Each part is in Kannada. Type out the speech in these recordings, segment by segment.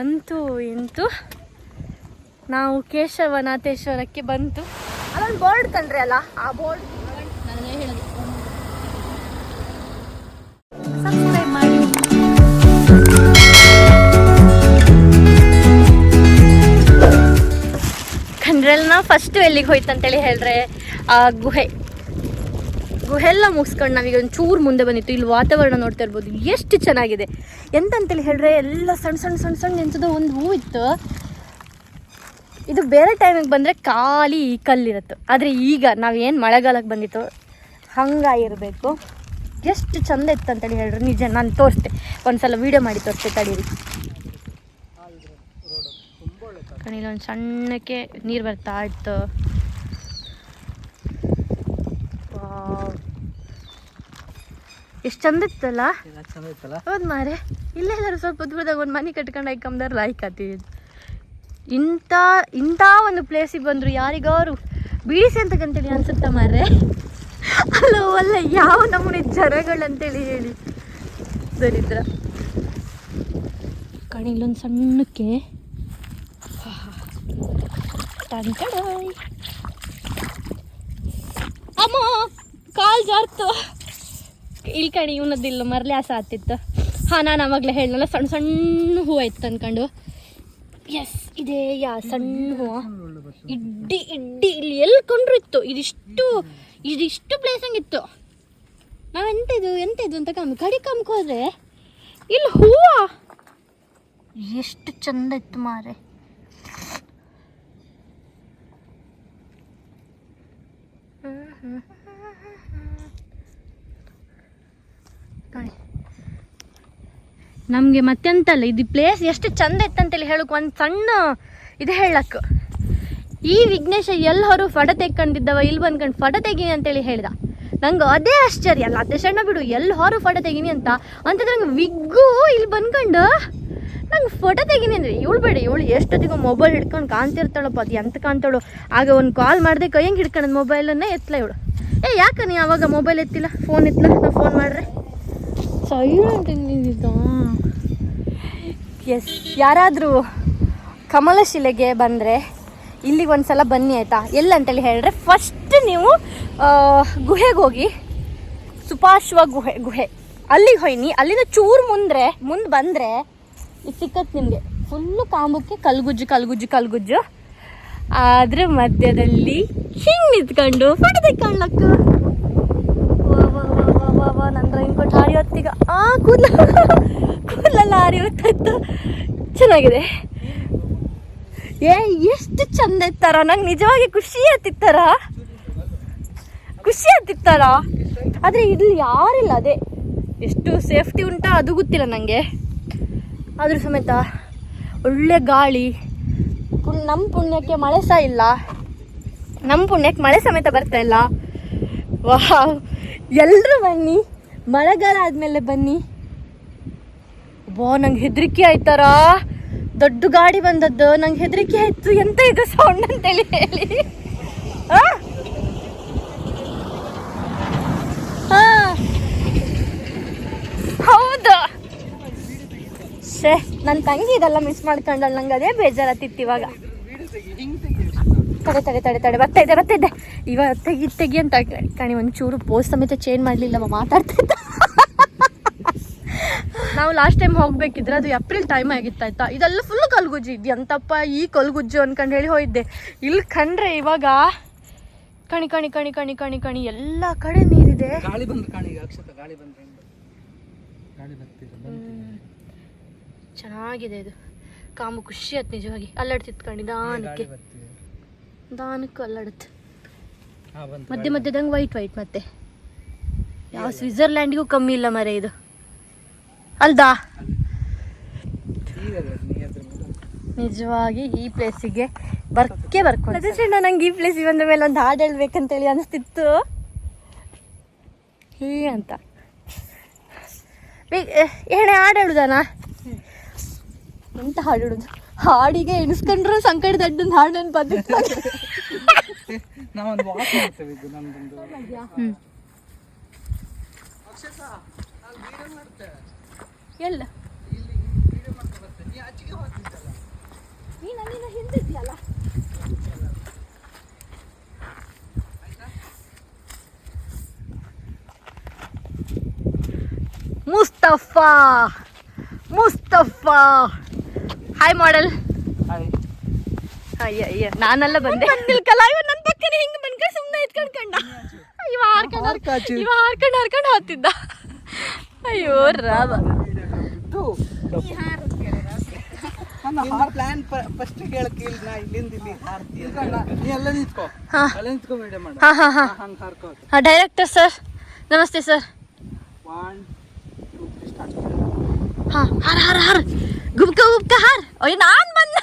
ಅಂತೂ ಇಂತೂ ನಾವು ಕೇಶವನಾಥೇಶ್ವರಕ್ಕೆ ಬಂತು. ಅಲ್ಲೊಂದು ಬೋರ್ಡ್ ಕಂಡ್ರಿ ಅಲ್ಲ? ಆ ಬೋರ್ಡ್ ಸಬ್ಸ್ಕ್ರೈಬ್ ಮಾಡಿ. ಕಂಡ್ರಲ್ನ ಫಸ್ಟ್ ಎಲ್ಲಿಗೆ ಹೋಯ್ತು ಅಂತೇಳಿ ಹೇಳ್ರೆ ಆ ಗುಹೆ. ಗುಹೆಲ್ಲ ಮುಗಿಸ್ಕೊಂಡು ನಾವೀಗ ಒಂದು ಚೂರು ಮುಂದೆ ಬಂದಿತ್ತು. ಇಲ್ಲಿ ವಾತಾವರಣ ನೋಡ್ತಾ ಇರ್ಬೋದು. ಎಷ್ಟು ಚೆನ್ನಾಗಿದೆ. ಎಂತಂತೇಳಿ ಹೇಳ್ರೆ ಎಲ್ಲ ಸಣ್ಣ ಸಣ್ಣ ಸಣ್ಣ ಸಣ್ಣ ಎಂಥದೋ ಒಂದು ಹೂ ಇತ್ತು. ಇದು ಬೇರೆ ಟೈಮಿಗೆ ಬಂದರೆ ಖಾಲಿ ಕಲ್ಲಿರುತ್ತೆ. ಆದರೆ ಈಗ ನಾವೇನು ಮಳೆಗಾಲಕ್ಕೆ ಬಂದಿತ್ತು, ಹಂಗಾಗಿರಬೇಕು. ಎಷ್ಟು ಚಂದ ಇತ್ತು ಅಂತೇಳಿ ಹೇಳ್ರಿ ನಿಜ, ನಾನು ತೋರಿಸ್ತೆ. ಒಂದ್ಸಲ ವೀಡಿಯೋ ಮಾಡಿ ತೋರಿಸ್ತೆ, ತಡೀರಿ. ಕಣಿಲೊಂದು ಸಣ್ಣಕ್ಕೆ ನೀರು ಬರ್ತಾ ಇತ್ತು. ಎಷ್ಟು ಚಂದ ಇತ್ತಲ್ಲ? ಹೌದು ಮಾರೆ. ಇಲ್ಲೇ ಎಲ್ಲರೂ ಸ್ವಲ್ಪ ದೂರದಾಗ ಒಂದು ಮನೆ ಕಟ್ಕೊಂಡು ಆಯ್ಕೊಂಬಾರ ಲೈಕ್ ಆತೀವಿ ಇಂಥ ಇಂಥ ಒಂದು ಪ್ಲೇಸಿಗೆ ಬಂದರು ಯಾರಿಗಾರು ಬೀಳಿಸಿ ಅಂತಕ್ಕಂತೇಳಿ ಅನ್ಸುತ್ತಾ ಮಾರೆ ಅಲ್ಲ ಅಲ್ಲ ಯಾವ ನಮೂನೆ ಜರಗಳಂತೇಳಿ ಹೇಳಿ. ದರಿದ್ರ ಕಣಿ ಇಲ್ಲೊಂದು ಸಣ್ಣಕ್ಕೆ. ಅಮ್ಮ! ಕಾಲ್ ಜಾರ್ತು. ಇಲ್ಲಿ ಕಣಿ ಇವನದಿಲ್ಲ ಮರಳಿ ಆಸೆ ಆತಿತ್ತು ಹಾಂ, ನಾನು ಆವಾಗಲೇ ಹೇಳಲ್ಲ ಸಣ್ಣ ಸಣ್ಣ ಹೂವು ಇತ್ತು ಅನ್ಕೊಂಡು. ಎಸ್ ಇದೇ, ಯಾ, ಸಣ್ಣ ಹೂವು. ಇಡ್ಡಿ ಇಡ್ಡಿ, ಇಲ್ಲಿ ಎಲ್ಲಿ ಕೊಂಡ್ರು ಇತ್ತು. ಇದಿಷ್ಟು ಇದಿಷ್ಟು ಪ್ಲೇಸ್ ಹಂಗಿತ್ತು ನಾವು ಎಂತ ಇದು ಎಂತ ಇದು ಅಂತ ಕಮ್ಮಿ, ಕಡೆ ಕಮ್ಕೋದ್ರೆ ಇಲ್ಲಿ ಹೂವು. ಎಷ್ಟು ಚಂದ ಇತ್ತು ಮಾರೆ. ನೋಡಿ ನಮಗೆ ಮತ್ತೆಂತಲ್ಲ, ಇದು ಪ್ಲೇಸ್ ಎಷ್ಟು ಚಂದ ಇತ್ತಂತೇಳಿ ಹೇಳಕ್ ಒಂದು ಸಣ್ಣ ಇದು ಹೇಳಕ್. ಈ ವಿಘ್ನೇಶ ಎಲ್ಲರೂ ಫಡ ತೆಕ್ಕೊಂಡಿದ್ದವ ಇಲ್ಲಿ ಬಂದ್ಕೊಂಡು ಫಡ ತೆಗೀನಿ ಅಂತೇಳಿ ಹೇಳ್ದ. ನಂಗೆ ಅದೇ ಆಶ್ಚರ್ಯ, ಅಲ್ಲ ಅದೇ ಸಣ್ಣ ಬಿಡು ಎಲ್ಲಿ ಹೊರ ಫೋಟೋ ತೆಗೀನಿ ಅಂತ. ಅಂತಂದ್ರೆ ನಂಗೆ ವಿಗ್ಗು ಇಲ್ಲಿ ಬಂದ್ಕೊಂಡು, ನಂಗೆ ಫೋಟೋ ತೆಗೀನಿ ಅಂದ್ರೆ ಇವಳು ಬೇಡ, ಇವಳು ಎಷ್ಟೊತ್ತಿಗೂ ಮೊಬೈಲ್ ಹಿಡ್ಕೊಂಡು ಕಾಣ್ತಿರ್ತಾಳಪ್ಪ, ಅದು ಎಂತ ಕಾಣ್ತಾಳು. ಆಗ ಒಂದು ಕಾಲ್ ಮಾಡಿದೆ ಹೆಂಗೆ ಹಿಡ್ಕೊಂಡು ಮೊಬೈಲನ್ನೇ ಎತ್ತಲ ಇವಳು. ಏ, ಯಾಕೆ ನೀ ಅವಾಗ ಮೊಬೈಲ್ ಎತ್ತಿಲ್ಲ? ಫೋನ್ ಎತ್ತಲ ನಾ ಫೋನ್ ಮಾಡ್ರೆ. ಸೈಲೆಂಟ್ ನಿಂತಿದ್ದ ಎಸ್, ಯಾರಾದರೂ ಕಮಲಶಿಲೆಗೆ ಬಂದರೆ ಇಲ್ಲಿಗೆ ಒಂದ್ಸಲ ಬನ್ನಿ ಆಯಿತಾ? ಎಲ್ಲಂತೇಳಿ ಹೇಳಿದ್ರೆ ಫಸ್ಟ್ ನೀವು ಗುಹೆಗೆ ಹೋಗಿ ಸುಪಾಶ್ವ ಗುಹೆ ಗುಹೆ. ಅಲ್ಲಿಗೆ ಹೋಯ್ನಿ. ಅಲ್ಲಿಂದ ಚೂರು ಮುಂದ್ರೆ, ಮುಂದೆ ಬಂದರೆ ಇದು ಸಿಕ್ಕತ್ ನಿಮಗೆ. ಫುಲ್ಲು ಕಾಂಬಕ್ಕೆ ಕಲ್ಗುಜ್ಜು ಕಲ್ಗುಜ್ಜು ಕಲ್ಗುಜ್ಜು. ಅದ್ರ ಮಧ್ಯದಲ್ಲಿ ಹಿಂಗೆ ನಿಂತ್ಕೊಂಡು ತೆಕ್ಕೊಳ್ಳಕ್ಕ ಕೂದಲ ಕೂದಲೆಲ್ಲ ಹಾರಿ ಹೋಗ್ತಾಯಿತ್ತು ಚೆನ್ನಾಗಿದೆ. ಏ, ಎಷ್ಟು ಚಂದ ಇತ್ತಾರ? ನಂಗೆ ನಿಜವಾಗಿ ಖುಷಿ ಆತಿತ್ತಾರ ಖುಷಿ ಆತಿತ್ತಾರ ಆದರೆ ಇಲ್ಲಿ ಯಾರಿಲ್ಲ ಅದೇ. ಎಷ್ಟು ಸೇಫ್ಟಿ ಉಂಟಾ ಅದು ಗೊತ್ತಿಲ್ಲ ನನಗೆ ಆದರೂ ಸಮೇತ ಒಳ್ಳೆ ಗಾಳಿ ನಮ್ಮ ಪುಣ್ಯಕ್ಕೆ ಮಳೆ ಸಹ ಇಲ್ಲ. ನಮ್ಮ ಪುಣ್ಯಕ್ಕೆ ಮಳೆ ಸಮೇತ ಬರ್ತಾ ಇಲ್ಲ. ವಾವ್ ಎಲ್ಲರೂ ಬನ್ನಿ, ಮಳೆಗಾಲ ಆದಮೇಲೆ ಬನ್ನಿ. ಬಾ ನಂಗೆ ಹೆದರಿಕೆ ಆಯ್ತಾರ? ದೊಡ್ಡ ಗಾಡಿ ಬಂದದ್ದು, ನಂಗೆ ಹೆದರಿಕೆ ಆಯ್ತು. ಎಂತ ಇದು ಸೌಂಡ್ ಅಂತೇಳಿ ಹೇಳಿ. ಹೌದು. ಶೇ ನನ್ನ ತಂಗಿ ಇದೆಲ್ಲ ಮಿಸ್ ಮಾಡ್ಕೊಂಡಲ್ಲ ನಂಗೆ ಅದೇ ಬೇಜಾರತ್ತಿತ್ತು ಇವಾಗ. ತಡೆ ತಡೆ ತಡೆ ತಡೆ. ಬರ್ತಾಯಿದ್ದೆ ಇದೆ ಇವಾಗ ತೆಗಿ ತೆಗಿ ಅಂತ ಕಣಿ ಒಂದು ಚೂರು ಪೋಸ್ಟ್ ಸಮೇತ ಚೇಂಜ್ ಮಾಡಲಿಲ್ಲ ಮಾತಾಡ್ತಾ ಇದ್ದ ನಾವು ಲಾಸ್ಟ್ ಟೈಮ್ ಹೋಗ್ಬೇಕಿದ್ರೆ ಅದು ಏಪ್ರಿಲ್ ಟೈಮ್ ಆಗಿತ್ತು ಆಯ್ತಾ? ಇದೆಲ್ಲ ಫುಲ್ ಕಲ್ಗುಜ್ಜಿ ಇದು ಎಂತಪ್ಪ ಈ ಕಲ್ಗುಜ್ಜು ಅನ್ಕಂಡು ಹೇಳಿ ಹೋಗಿದ್ದೆ. ಇಲ್ಲಿ ಕಂಡ್ರೆ ಇವಾಗ ಕಣಿ ಕಣಿ ಕಣಿ ಕಣಿ ಕಣಿ ಕಣಿ ಎಲ್ಲ ಕಡೆ ನೀರಿದೆ. ಗಾಳಿ ಬಂದ್ರೆ ಕಾಣಿ ಈಗ ಅಕ್ಷತ ಗಾಳಿ ಬಂದ್ರೆ ಗಾಳಿ ಬರ್ತಿದೆ ಚೆನ್ನಾಗಿದೆ ಇದು. ಕಾಮು ಖುಷಿ ಆಯ್ತು ನಿಜವಾಗಿ. ಅಲ್ಲಾಡ್ತಿತ್ತು ಕಣಿ ದಾನಕ್ಕೆ. ದಾನಕ್ಕೂ ಅಲ್ಲಾಡುತ್ತೆ ಮಧ್ಯೆ ಮಧ್ಯದಂಗೆ ವೈಟ್ ವೈಟ್ ಮತ್ತೆ. ಯಾವ ಸ್ವಿಟ್ಜರ್ಲ್ಯಾಂಡಿಗೂ ಕಮ್ಮಿ ಇಲ್ಲ ಮರೆ ಇದು. ಅಲ್ದಾ? ನಿಜವಾಗಿ ಈ ಪ್ಲೇಸಿಗೆ ಬರ್ಕೆ ಬರ್ಕೊಂಡು ಅದೇ ಸಣ್ಣ ನಂಗೆ ಈ ಪ್ಲೇಸಿಗೆ ಬಂದ ಮೇಲೆ ಒಂದು ಹಾಡು ಹೇಳ್ಬೇಕಂತೇಳಿ ಅನಿಸ್ತಿತ್ತು. ಹೀ ಅಂತ. ಏಣೆ ಹಾಡು ಹೇಳುದಾನ ಎಂತ ಹಾಡು ಹೇಳುದು? ಹಾಡಿಗೆ ಎಣಿಸ್ಕೊಂಡ್ರು ಸಂಕಟ ದಡ್ಡನ್ ಹಾಡು ನೆನ್ಪದ್ದು ನಾವೊಂದು ಎಲ್ಲ. ನೀನು ನೀನು ಹಿಂದಿದ್ಯಲ್ಲ? ಮುಸ್ತಫಾ ಮುಸ್ತಫಾ. ಹಾಯ್ ಮಾಡೆಲ್ ಅಯ್ಯ ಅಯ್ಯ ನಾನೆಲ್ಲ ಬಂದೆ. ನಿಲ್ಕಲ್ಲ ಇವ ನನ್ನ ಪಕ್ಕನೆ ಹಿಂಗೆ ಬಂದ್ಕೊಂಡು ಸುಮ್ಮನೆ ಎತ್ಕೊಂಡು ಕಂಡ ಇವ ಹಾರ್ಕೊಂಡು. ಇವ ಹಾರ್ಕೊಂಡು ಹಾರ್ಕೊಂಡು ಹೋಗ್ತಿದ್ದ ಅಯ್ಯೋ ರಾಮ. ಪ್ಲಾನ್ ಫಸ್ಟ್ ಕೇಳಕ್ಕೆ ಇಲ್ಲಿ ನಾ ಇಲ್ಲಿಂದ ಇಲ್ಲಿ ಹಾರ್ತಿ ನೀ ಎಲ್ಲ ನಿಂತ್ಕೋ. ಹಾ. ಎಲ್ಲ ನಿಂತ್ಕೋ ವಿಡಿಯೋ ಮಾಡು. ಹಾ ಹಾ ಹಾ. ಹಂಗೆ ಹಾರ್ಕೋ ಹಾಂ ಡೈರೆಕ್ಟರ್ ಸರ್ ನಮಸ್ತೆ ಸರ್ ಒನ್ ಟೂ ಸ್ಟಾರ್ಟ್ ಹಾ ಹಾರ ಹಾರ್ ಹಾರ. ಗುಬ್ಕ ಗುಬ್ಕ ಹಾರ್. ಅಯ್ಯ ನಾನ್ ಬಂದ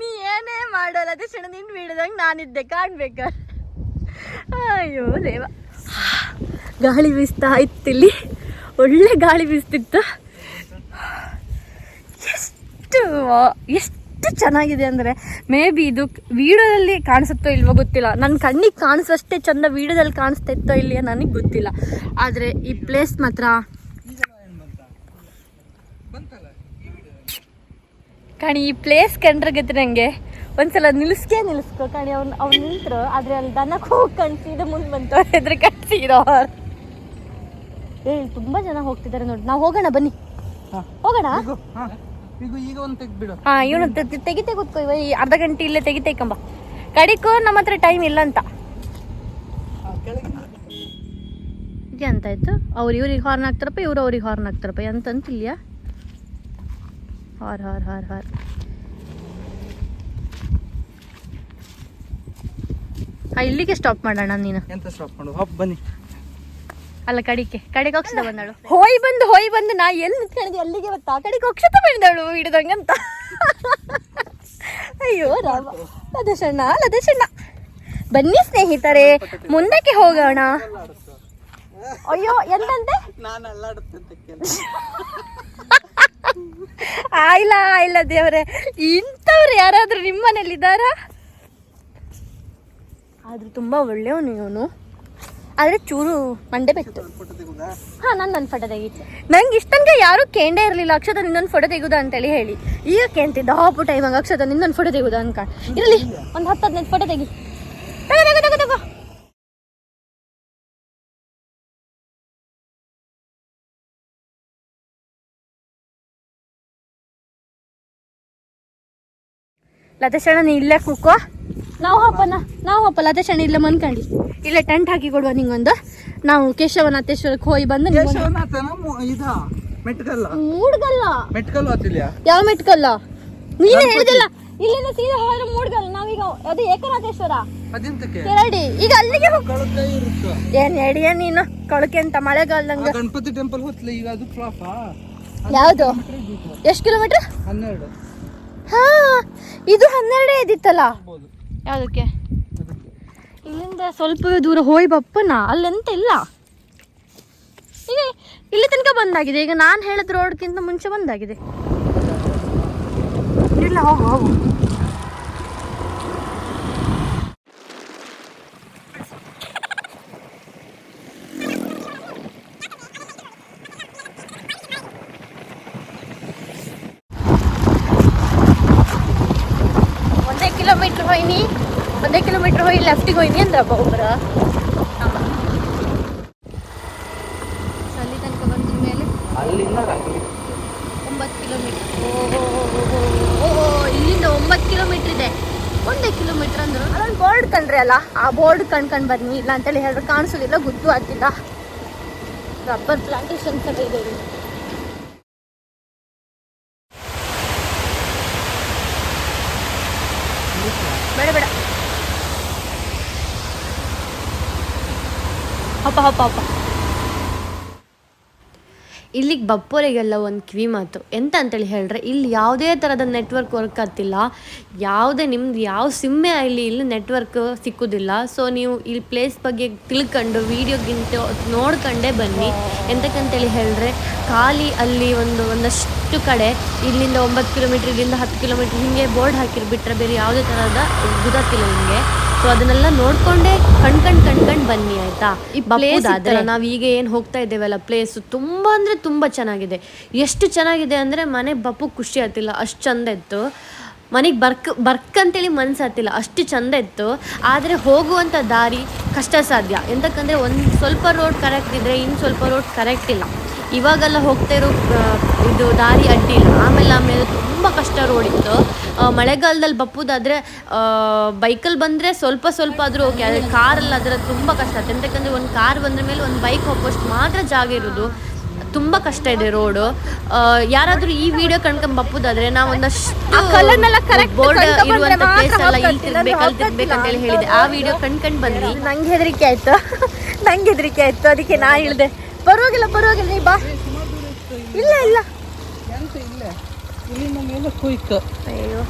ನೀ ಏನೇ ಮಾಡಲ್ಲ ಅದೇ ಸಣ್ಣ ನಿನ್ ನಾನು ನಾನಿದ್ದೆ ಕಾಣ್ಬೇಕ? ಅಯ್ಯೋ ದೇವ. ಗಾಳಿ ಬೀಸ್ತಾ ಇತ್ತಿಲ್ಲಿ ಒಳ್ಳೆ ಗಾಳಿ ಬೀಸ್ತಿತ್ತು. ಎಷ್ಟು ಎಷ್ಟು ಚೆನ್ನಾಗಿದೆ ಅಂದರೆ, ಮೇ ಬಿ ಇದು ವೀಡಿಯೋದಲ್ಲಿ ಕಾಣಿಸುತ್ತೋ ಇಲ್ವೋ ಗೊತ್ತಿಲ್ಲ. ನನ್ನ ಕಣ್ಣಿಗೆ ಕಾಣಿಸೋಷ್ಟೇ ಚಂದ ವೀಡಿಯೋದಲ್ಲಿ ಕಾಣಿಸ್ತಾ ಇತ್ತೋ ಇಲ್ಲಿಯೋ ನನಗೆ ಗೊತ್ತಿಲ್ಲ. ಆದರೆ ಈ ಪ್ಲೇಸ್ ಮಾತ್ರ ಕಣಿ, ಈ ಪ್ಲೇಸ್ ಕಂಡ್ರೆ ನಂಗೆ. ಒಂದ್ಸಲ ನಿಲ್ಲಿಸ್ಕೇ ನಿಲ್ಸ್ಕೊ ಕಣಿ, ಅವ್ನು ಅವ್ನು ನಿಂತರು ಆದರೆ ಅಲ್ಲಿ ದನಕ್ಕೆ ಹೋಗಿ ಕಣ್ಸಿದ ಮುಂದೆ ಬಂತು ಎದುರು ಕಟ್ಸಿರೋ ಏ ಇಲ್ಲಿ ತುಂಬ ಜನ ಹೋಗ್ತಿದ್ದಾರೆ ನೋಡಿ. ನಾವು ಹೋಗೋಣ ಬನ್ನಿ. ಹೋಗೋಣ? ಈಗ ಒಂದು ತೆಗ್ದ್ಬಿಡು. ಹಾ ಇವನು ತೆಗಿತೆ ಕೂತ್ಕೋ ಇವ ಈ ಅರ್ಧ ಗಂಟೆ ಇಲ್ಲೇ ತೆಗಿತೆ ಕಂಬ. ಕಡಿಕೋ ನಮ್ಮ ಹತ್ರ ಟೈಮ್ ಇಲ್ಲ ಅಂತ. ಅಂತ ಆಯ್ತು. ಅವ್ರು ಇವ್ರಿಗೆ ಹಾರ್ನ್ ಹಾಕ್ತಾರಪ್ಪ ಇವ್ರು ಅವ್ರಿಗೆ ಹಾರ್ನ್ ಹಾಕ್ತಾರಪ್ಪ. ಇಲ್ಲ ಹಾರ್ ಹಾರ್ ಹಾರ್ ಹಾರ್. ಇಲ್ಲಿಗೆ ಸ್ಟಾಪ್ ಮಾಡೋಣ ನೀನು. ಎಂತ ಸ್ಟಾಪ್ ಮಾಡು? ಬನ್ನಿ. ಅಲ್ಲ ಕಡಿಕೆ. ಕಡೆಗೆ ಅಕ್ಷತ ಬಂದಳು. ಹೋಯ್ ಬಂದು ಹೋಯ್ ಬಂದು ನಾ ಎಲ್ಲಿ ನಿಂತ್ಕೊಂಡಿದ್ದೆ ಅಲ್ಲಿಗೆ ಗೊತ್ತಾ? ಕಡೆಗೆ ಅಕ್ಷತ ಬಂದಳು ಹಿಡ್ದಂಗಂತ ಅಯ್ಯೋ ರಾಮ. ಲದೇಶಣ್ಣ ಲದೇಶಣ್ಣ ಬನ್ನಿ ಸ್ನೇಹಿತರೆ ಮುಂದಕ್ಕೆ ಹೋಗೋಣ. ಅಯ್ಯೋ ಎಂತಂತೆ? ಆಯ್ಲ ಆಯ್ಲ ದೇವ್ರೆ. ಇಂಥವ್ರು ಯಾರಾದ್ರೂ ನಿಮ್ಮ ಮನೇಲಿ ಇದ್ದಾರಾ ಆದ್ರೂ ತುಂಬಾ ಒಳ್ಳೆಯವನು ಇವನು. ಆದ್ರೆ ಚೂರು ಮಂಡೆ ಬೆತ್ತು. ಫೋಟೋ ಹಾ ನಾನು ನನ್ನ ಫೋಟೋ ತೆಗಿ ನಂಗೆ ಇಷ್ಟಂಗೆ ಯಾರು ಕೇಂಡೇ ಇರಲಿಲ್ಲ ಅಕ್ಷತ ನಿನ್ನೊಂದು ಫೋಟೋ ತೆಗುದ ಅಂತೇಳಿ ಹೇಳಿ. ಈಗ ಕೇಂತಿದ್ದ ಹಾಪು ಟೈಮ್ ಹಂಗೆ ಅಕ್ಷತ ನಿನ್ನೊಂದು ಫೋಟೋ ತೆಗುದ ಅನ್ಕೊಂಡು ಇರಲಿ ಒಂದು ಹತ್ತು ಹದಿನೈದು ಫೋಟೋ ತೆಗಿ. ತಗೋ ತಗೋ ತಗೋ ತಗೋ. ಲತೇಶಣ್ಣ ನೀ ಇಲ್ಲೇ ಕೂಕೋ ನಾವು ಹಪ್ಪನ ನಾವು ಹಬ್ಬಲ್ಲ ಅದೇ ಶನಿ ಇಲ್ಲ ಮನ್ಕಂಡಿ ಇಲ್ಲೇ ಟೆಂಟ್ ಹಾಕಿ ಕೊಡುವ ನಿಂಗೊಂದು. ನಾವು ಕೇಶವನಾಥೇಶ್ವರಕ್ಕೆ ಹೋಗಿ ಬಂದು ಮೂಡ್ಗಲ್ಲ. ಯಾವ ಮೆಟ್ಕಲ್ಲ? ನೀನೇ ಹೇಳಿದಿಲ್ಲ. ಇಲ್ಲಿಂದ ಸೀದಾ ಹೋದ್ರೆ ಮೂಡ್ಗಲ್ಲ. ನಾವೀಗ ಅದು ಏಕನಾಥೇಶ್ವರ. ಕೆರಡಿ ಈಗ ಅಲ್ಲಿಗೆ ಏನ್ ಎಡಿಯ ನೀನು? ಕೊಳಕೆ ಅಂತ ಮಳೆಗಾಲದಂಗ. ಗಣಪತಿ ಟೆಂಪಲ್ ಹೋತ್ಲ ಈಗ ಅದು ಫ್ಲಾಪಾ ಯಾವುದು? ಎಷ್ಟು ಕಿಲೋಮೀಟರ್ ಹನ್ನೆರಡು. ಹಾ ಇದು ಹನ್ನೆರಡೇ ಇದ್ದಿತ್ತಲ್ಲ? ಯಾವುದಕ್ಕೆ? ಇಲ್ಲಿಂದ ಸ್ವಲ್ಪ ದೂರ ಹೋಯ್ ಬಪ್ಪನ? ಅಲ್ಲೆಂತ ಇಲ್ಲ. ಈಗ ಇಲ್ಲಿ ತನಕ ಬಂದಾಗಿದೆ. ಈಗ ನಾನು ಹೇಳಿದ ರೋಡ್ಗಿಂತ ಮುಂಚೆ ಬಂದಾಗಿದೆ. ಇಲ್ಲ ಹೋಗು ಹೋಗು ಒಂದೇ ಹೋಯ್ನಿ? ಒಂದೇ ಕಿಲೋಮೀಟ್ರ್ ಹೋಗಿ ಲೆಫ್ಟಿಗೆ ಹೋಯ್ನಿ ಅಂದ್ರಪ್ಪ ಒಬ್ಬರ ಅಲ್ಲಿ ತನಕ ಬಂದ ಮೇಲೆ ಅಲ್ಲಿಂದ ಒಂಬತ್ತು ಕಿಲೋಮೀಟರ್ ಓಹೋ ಇಲ್ಲಿಂದ ಒಂಬತ್ತು ಕಿಲೋಮೀಟ್ರ್ ಇದೆ. ಒಂದೇ ಕಿಲೋಮೀಟ್ರ್ ಅಂದ್ರೆ. ಅದೊಂದು ಬೋರ್ಡ್ ಕಂಡ್ರಿ ಅಲ್ಲ ಆ ಬೋರ್ಡ್ ಕಣ್ಕಂಡು ಬನ್ನಿ. ಇಲ್ಲ ಅಂತೇಳಿ ಹೇಳಿದ್ರೆ ಕಾಣಿಸೋದಿಲ್ಲ ಗೊತ್ತು ಆಗ್ತಿಲ್ಲ. ರಬ್ಬರ್ ಪ್ಲಾಂಟೇಶನ್ಸ್ ಎಲ್ಲ ಇದೆ ಹಪ್ಪ ಹಪ್ಪ ಹಪ್ಪ ಇಲ್ಲಿಗೆ ಬಪ್ಪೋರಿಗೆಲ್ಲ ಒಂದು ಕಿವಿ ಮಾತು. ಎಂತ ಅಂತೇಳಿ ಹೇಳಿದ್ರೆ ಇಲ್ಲಿ ಯಾವುದೇ ಥರದ ನೆಟ್ವರ್ಕ್ ವರ್ಕ್ ಆಗ್ತಿಲ್ಲ. ಯಾವುದೇ ನಿಮ್ದು ಯಾವ ಸಿಮ್ಮೆ ಆಗಲಿ ಇಲ್ಲಿ ನೆಟ್ವರ್ಕ್ ಸಿಕ್ಕುದಿಲ್ಲ. ಸೊ ನೀವು ಇಲ್ಲಿ ಪ್ಲೇಸ್ ಬಗ್ಗೆ ತಿಳ್ಕೊಂಡು ವೀಡಿಯೋಗಿಂತ ನೋಡ್ಕೊಂಡೇ ಬನ್ನಿ. ಎಂತಕ್ಕಂತೇಳಿ ಹೇಳಿದ್ರೆ ಖಾಲಿ ಅಲ್ಲಿ ಒಂದು, ಒಂದಷ್ಟು ಕಡೆ, ಇಲ್ಲಿಂದ ಒಂಬತ್ತು ಕಿಲೋಮೀಟ್ರ್ ಇಲ್ಲಿಂದ ಹತ್ತು ಕಿಲೋಮೀಟ್ರ್ ಹಿಂಗೆ ಬೋರ್ಡ್ ಹಾಕಿರ್ಬಿಟ್ರೆ ಬೇರೆ ಯಾವುದೇ ಥರದ ಗೊತ್ತಾಗ್ತಿಲ್ಲ ನಿಮಗೆ. ಸೊ ಅದನ್ನೆಲ್ಲ ನೋಡ್ಕೊಂಡೇ ಕಣ್ ಕಣ್ಕಂಡ್ ಬನ್ನಿ ಆಯ್ತಾ? ಈ ಪ್ಲೇಸ್ ಆದ್ರೆ ನಾವ್ ಈಗ ಏನ್ ಹೋಗ್ತಾ ಇದ್ದೇವಲ್ಲ ಪ್ಲೇಸ್ ತುಂಬಾ ಅಂದ್ರೆ ತುಂಬಾ ಚೆನ್ನಾಗಿದೆ. ಎಷ್ಟು ಚೆನ್ನಾಗಿದೆ ಅಂದ್ರೆ ಮನೆ ಬಪ್ಪು ಖುಷಿ ಆತಿಲ್ಲ ಅಷ್ಟು ಚಂದ ಇತ್ತು. ಮನೆಗೆ ಬರ್ಕ್ ಬರ್ಕ್ ಅಂತೇಳಿ ಮನ್ಸು ಆತಿಲ್ಲ ಅಷ್ಟು ಚಂದ ಇತ್ತು. ಆದ್ರೆ ಹೋಗುವಂತ ದಾರಿ ಕಷ್ಟ ಸಾಧ್ಯ. ಎಂತಕ್ಕಂದ್ರೆ ಒಂದು ಸ್ವಲ್ಪ ರೋಡ್ ಕರೆಕ್ಟ್ ಇದ್ರೆ ಇನ್ ಸ್ವಲ್ಪ ರೋಡ್ ಕರೆಕ್ಟ್ ಇಲ್ಲ. ಇವಾಗೆಲ್ಲ ಹೋಗ್ತಾ ಇರೋ ಇದು ದಾರಿ ಅಡ್ಡಿ ಇಲ್ಲ ಆಮೇಲೆ ಆಮೇಲೆ ತುಂಬಾ ಕಷ್ಟ ರೋಡ್ ಇತ್ತು. ಮಳೆಗಾಲದಲ್ಲಿ ಬಪ್ಪುದಾದ್ರೆ ಬೈಕಲ್ಲಿ ಬಂದರೆ ಸ್ವಲ್ಪ ಸ್ವಲ್ಪ ಆದರೂ ಓಕೆ ಆದರೆ ಕಾರಲ್ಲಿ ಆದರೆ ತುಂಬ ಕಷ್ಟ. ಆಗುತ್ತೆ ಎಂತಕ್ಕಂದ್ರೆ ಒಂದು ಕಾರ್ ಬಂದ್ರ ಮೇಲೆ ಒಂದು ಬೈಕ್ ಹೋಗೋಷ್ಟು ಮಾತ್ರ ಜಾಗ ಇರೋದು. ತುಂಬ ಕಷ್ಟ ಇದೆ ರೋಡು ಯಾರಾದರೂ ಈ ವಿಡಿಯೋ ಕಣ್ಕೊಂಡ್ ಬಪ್ಪುದಾದ್ರೆ ನಾವು ಒಂದಷ್ಟು ಬೋರ್ಡ್ ಇರುವಂತ ಪ್ಲೇಸ್ ಎಲ್ಲ ಇಲ್ಲಿ ತಿರ್ಬೇಕು ಅಲ್ಲಿ ತಿರ್ಬೇಕು ಅಂತ ಹೇಳಿ ಹೇಳಿದೆ ಆ ವಿಡಿಯೋ ಕಣ್ಕಂಡ್ ಬನ್ನಿ ನಂಗೆ ಹೆದರಿಕೆ ಆಯ್ತು. ನಂಗೆ ಹೆದರಿಕೆ ಆಯ್ತು. ಅದಕ್ಕೆ ನಾ ಹೇಳಿದೆ. ಪರವಾಗಿಲ್ಲ ಪರವಾಗಿಲ್ಲ ನೀ ಬಾ. ಇಲ್ಲ ಇಲ್ಲ. ಅಯ್ಯೋ.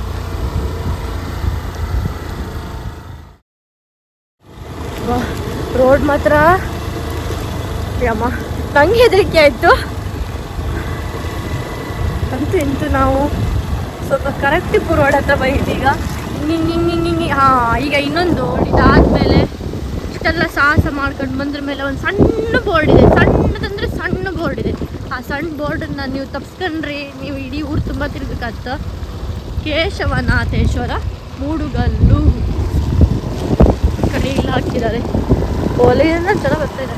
ರೋಡ್ ಮಾತ್ರ. ಯಮ್ಮ, ನಂಗೆ ಹೆದರಿಕೆ ಆಯ್ತು. ಅಂತ ಇಂತೂ ನಾವು ಸ್ವಲ್ಪ ಕರೆಕ್ಟ್ ರೋಡ್ ಹತ್ರ ಬಂದಿದ್ದು ಈಗ. ಈಗ ಇನ್ನೊಂದು ಇದಾದ್ಮೇಲೆ ಇಷ್ಟೆಲ್ಲ ಸಾಹಸ ಮಾಡ್ಕೊಂಡು ಬಂದ್ರ ಮೇಲೆ ಒಂದು ಸಣ್ಣ ಬೋರ್ಡ್ ಇದೆ, ಸಣ್ಣ ಸಣ್ಣ ಬೋರ್ಡನ್ನು ನೀವು ತಪ್ಸ್ಕೊಂಡ್ರಿ ನೀವು ಇಡೀ ಊರು ತುಂಬ ತಿರ್ಗಕ್ಕತ್ತ ಕೇಶವನಾಥೇಶ್ವರ ಮೂಡುಗಲ್ಲು. ಕಡೆ ಇಲ್ಲ ಹಾಕಿದ್ದಾರೆ ಒಲೆಯನ್ನ ಜನ ಬರ್ತಾ ಇದೆ.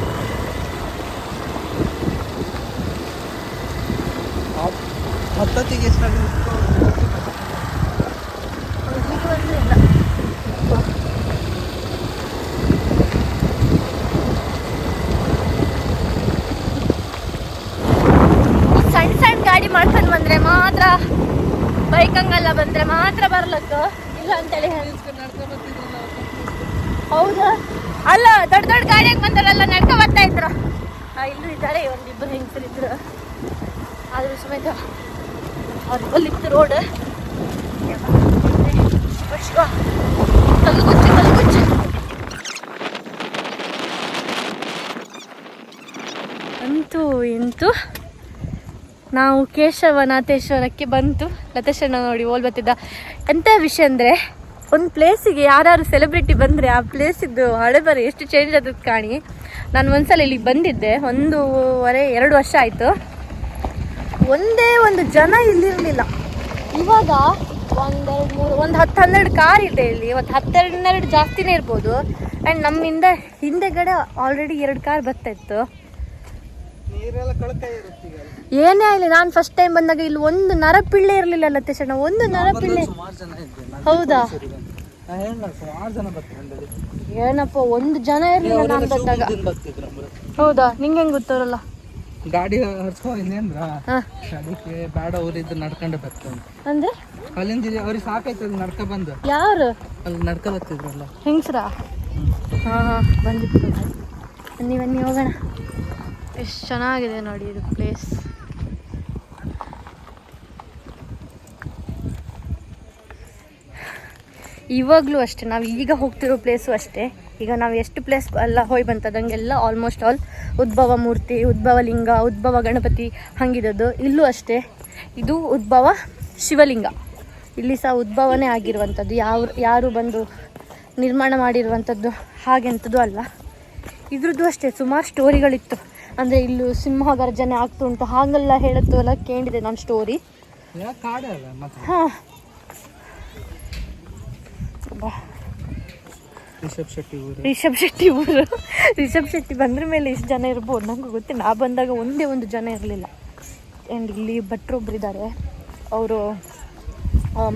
ಹತ್ತತ್ತಿಗೆ ಎಷ್ಟಾಗುತ್ತೆ ಸಣ್ಣ ಸಣ್ಣ ಗಾಡಿ ಮಾಡ್ಕೊಂಡು ಬಂದ್ರೆ ಮಾತ್ರ ಬೈಕ್ ಹಂಗಲ್ಲ ಬಂದ್ರೆ ಮಾತ್ರ ಬರ್ಲಕ್ಕ ಇಲ್ಲ ಅಂತೇಳಿ ಹೌದಾ? ಅಲ್ಲ, ದೊಡ್ಡ ದೊಡ್ಡ ಗಾಡಿಯಾಗ ಬಂದವರೆಲ್ಲ ನಡ್ಕೊ ಬರ್ತಾ ಇದ್ರು. ಇಲ್ಲೂ ಇದ್ದಾರೆ ಒಂದಿಬ್ಬರು ಇದ್ರು. ಆದ್ರೂ ಸಮೇತ ಅವ್ರಿಗಲ್ಲಿತ್ತು ರೋಡ್ ಕಲ್ಗುಚ್ಚು ಕಲ್ಗುಚ್ಚು ಅಂತೂ, ಇಂತೂ ನಾವು ಕೇಶವನಾಥೇಶ್ವರಕ್ಕೆ ಬಂತು ಲತೇಶಣ್ಣ ನೋಡಿ ಓಲ್ ಬರ್ತಿದ್ದ. ಎಂಥ ವಿಷಯ ಅಂದರೆ, ಒಂದು ಪ್ಲೇಸಿಗೆ ಯಾರು ಸೆಲೆಬ್ರಿಟಿ ಬಂದರೆ ಆ ಪ್ಲೇಸಿದ್ದು ಹಳೆ ಬರ ಎಷ್ಟು ಚೇಂಜ್ ಆದದ್ದು ಕಾಣಿ. ನಾನು ಒಂದ್ಸಲ ಇಲ್ಲಿಗೆ ಬಂದಿದ್ದೆ, ಒಂದೂವರೆ, ಎರಡು ವರ್ಷ ಆಯಿತು. ಒಂದೇ ಒಂದು ಜನ ಇಲ್ಲಿರಲಿಲ್ಲ. ಇವಾಗ ಒಂದೆರಡು ಮೂರು, ಒಂದು ಹತ್ತು ಹನ್ನೆರಡು ಕಾರ್ ಇದೆ ಇಲ್ಲಿ. ಒಂದು ಹತ್ತೆರಡು ಹನ್ನೆರಡು ಜಾಸ್ತಿನೇ ಇರ್ಬೋದು. ಆ್ಯಂಡ್ ನಮ್ಮಿಂದ ಹಿಂದೆಗಡೆ ಆಲ್ರೆಡಿ ಎರಡು ಕಾರ್ ಬರ್ತಾ ಇತ್ತು ನೀರೆಲ್ಲ ಕಳ್ಕ ಇರುತ್ತೆ ಈಗ ಏನೇ ಆಗಲಿ ನಾನು ಫಸ್ಟ್ ಟೈಮ್ ಬಂದಾಗ ಇಲ್ಲಿ ಒಂದು ನರಪಿಳ್ಳೆ ಇರಲಿಲ್ಲ ತಕ್ಷಣ ಒಂದು ನರಪಿಳ್ಳೆ ಹೌದಾ? ಏನಪ್ಪ ಒಂದು ಜನ ಇರಲಿಲ್ಲ ನಾನು ಬಂದಾಗ. ಹೌದಾ? ನಿಂಗೆ ಹೆಂಗೆ ಗೊತ್ತವರಲ್ಲ? ಗಾಡಿ ಹರ್ಸ್ಕೊ ಇನ್ನೇನ್ರ ಹಾಂ. ಅದಕ್ಕೆ ಬೇಡ ಅವ್ರಿದ್ದು ನಡ್ಕೊಂಡು ಬರ್ತಾರೆ ಅಂದ್ರೆ? ಅಲ್ಲಿಂದ ಅವ್ರಿಗೆ ಸಾಕಾಯ್ತದ ನಡ್ಕ ಬಂದು. ಯಾರು? ಅಲ್ಲಿ ನಡ್ಕ ಬರ್ತಿದ್ರಲ್ಲ. ಹೆಂಗ್ಸ್ರ? ಹಾಂ ಹಾಂ ಬಂದಿತ್ತು ಬನ್ನಿ ಹೋಗೋಣ. ಎಷ್ಟು ಚೆನ್ನಾಗಿದೆ ನೋಡಿ ಇದು ಪ್ಲೇಸ್ ಇವಾಗಲೂ ಅಷ್ಟೇ, ನಾವು ಈಗ ಹೋಗ್ತಿರೋ ಪ್ಲೇಸು ಅಷ್ಟೇ. ಈಗ ನಾವು ಎಷ್ಟು ಪ್ಲೇಸ್ ಎಲ್ಲ ಹೋಗಿ ಬಂತದಂಗೆಲ್ಲ ಆಲ್ಮೋಸ್ಟ್ ಆಲ್ ಉದ್ಭವ ಮೂರ್ತಿ, ಉದ್ಭವ ಲಿಂಗ, ಉದ್ಭವ ಗಣಪತಿ ಹಂಗಿದ್ದು ಇಲ್ಲೂ ಅಷ್ಟೇ. ಇದು ಉದ್ಭವ ಶಿವಲಿಂಗ. ಇಲ್ಲಿ ಸಹ ಉದ್ಭವನೇ ಆಗಿರುವಂಥದ್ದು. ಯಾವ ಯಾರು ಬಂದು ನಿರ್ಮಾಣ ಮಾಡಿರುವಂಥದ್ದು ಹಾಗೆಂಥದ್ದು ಅಲ್ಲ. ಇದ್ರದ್ದು ಅಷ್ಟೇ, ಸುಮಾರು ಸ್ಟೋರಿಗಳಿತ್ತು ಅಂದರೆ ಇಲ್ಲೂ ಸಿಂಹ ಗರ್ಜನೆ ಆಗ್ತುಂಟು ಹಾಗೆಲ್ಲ ಹೇಳತ್ತು ಎಲ್ಲ ಕೇಳಿದೆ ನಾನು ಸ್ಟೋರಿ ಹಾಂ. ರಿಷಬ್ ಶೆಟ್ಟಿ ಊರು. ರಿಷಬ್ ಶೆಟ್ಟಿ ಊರು. ರಿಷಬ್ ಶೆಟ್ಟಿ ಬಂದ್ರ ಮೇಲೆ ಇಷ್ಟು ಜನ ಇರ್ಬೋದು. ನಂಗೆ ಗೊತ್ತಿಲ್ಲ. ನಾ ಬಂದಾಗ ಒಂದೇ ಒಂದು ಜನ ಇರಲಿಲ್ಲ. ಆ್ಯಂಡ್ ಇಲ್ಲಿ ಭಟ್ರೊಬ್ರು ಇದ್ದಾರೆ ಅವರು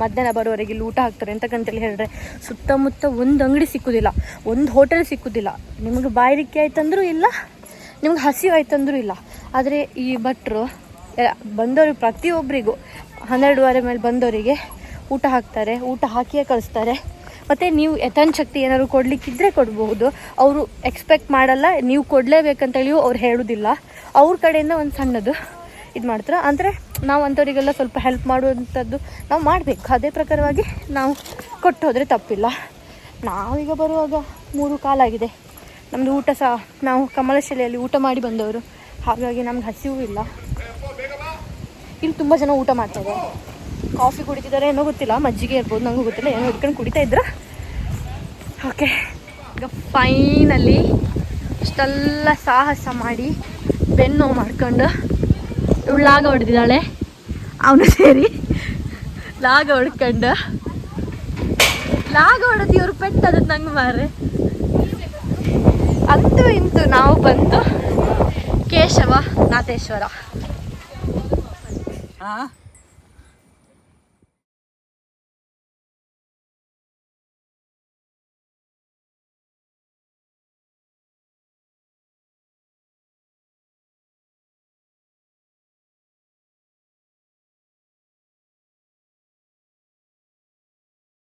ಮಧ್ಯಾಹ್ನ ಬರೋವರೆಗೆ ಇಲ್ಲಿ ಊಟ ಹಾಕ್ತಾರೆ ಎಂತಕ್ಕಂತೇಳಿ ಹೇಳಿದ್ರೆ ಸುತ್ತಮುತ್ತ ಒಂದು ಅಂಗಡಿ ಸಿಕ್ಕುದಿಲ್ಲ. ಒಂದು ಹೋಟೆಲ್ ಸಿಕ್ಕುದಿಲ್ಲ. ನಿಮಗೆ ಬಾಯಿರಿಕೆ ಆಯ್ತಂದ್ರೂ ಇಲ್ಲ. ನಿಮ್ಗೆ ಹಸಿವು ಆಯ್ತಂದ್ರೂ ಇಲ್ಲ. ಆದರೆ ಈ ಭಟ್ರು ಬಂದವರು ಪ್ರತಿಯೊಬ್ಬರಿಗೂ ಹನ್ನೆರಡುವರೆ ಮೇಲೆ ಬಂದವರಿಗೆ ಊಟ ಹಾಕ್ತಾರೆ, ಊಟ ಹಾಕಿಯೇ ಕಳಿಸ್ತಾರೆ. ಮತ್ತು ನೀವು ಯಥಾಶಕ್ತಿ ಏನಾದ್ರು ಕೊಡಲಿಕ್ಕಿದ್ರೆ ಕೊಡ್ಬೋದು. ಅವರು ಎಕ್ಸ್ಪೆಕ್ಟ್ ಮಾಡಲ್ಲ, ನೀವು ಕೊಡಲೇಬೇಕಂತೇಳಿಯೂ ಅವ್ರು ಹೇಳೋದಿಲ್ಲ. ಅವ್ರ ಕಡೆಯಿಂದ ಒಂದು ಸಣ್ಣದು ಇದು ಮಾಡ್ತಾರೆ. ಅಂದರೆ ನಾವು ಅಂಥವರಿಗೆಲ್ಲ ಸ್ವಲ್ಪ ಹೆಲ್ಪ್ ಮಾಡುವಂಥದ್ದು ನಾವು ಮಾಡಬೇಕು. ಅದೇ ಪ್ರಕಾರವಾಗಿ ನಾವು ಕೊಟ್ಟು ಹೋದರೆ ತಪ್ಪಿಲ್ಲ. ನಾವೀಗ ಬರುವಾಗ ಮೂರು ಕಾಲಾಗಿದೆ. ನಮ್ದು ಊಟ ಸಹ, ನಾವು ಕಮಲಶಿಲೆಯಲ್ಲಿ ಊಟ ಮಾಡಿ ಬಂದವರು. ಹಾಗಾಗಿ ನಮ್ಗೆ ಹಸಿವು ಇಲ್ಲ. ಇಲ್ಲಿ ತುಂಬ ಜನ ಊಟ ಮಾಡ್ತಾರೆ ಕಾಫಿ ಕುಡಿತಿದ್ದಾರೆ, ಏನೋ ಗೊತ್ತಿಲ್ಲ. ಮಜ್ಜಿಗೆ ಇರ್ಬೋದು ನನಗೂ ಗೊತ್ತಿಲ್ಲ. ಏನೋ ಇಟ್ಕೊಂಡು ಕುಡಿತಾ ಇದ್ರ? ಓಕೆ ಈಗ ಫೈನಲ್ಲಿ ಇಷ್ಟೆಲ್ಲ ಸಾಹಸ ಮಾಡಿ ಬೆನ್ನು ಮಾಡ್ಕೊಂಡು ಲಾಗ ಹೊಡೆದಿದ್ದಾಳೆ. ಅವನು ಸೇರಿ ಲಾಗ ಹೊಡ್ಕೊಂಡು. ಲಾಗ ಹೊಡೆದು ಇವ್ರು ಪೆಟ್ಟು ಅದಕ್ಕೆ ನಂಗೆ ಮಾರೆ. ಅಂತೂ ಇಂತು ನಾವು ಬಂದು ಕೇಶವ ನಾಥೇಶ್ವರ. ಹಾಂ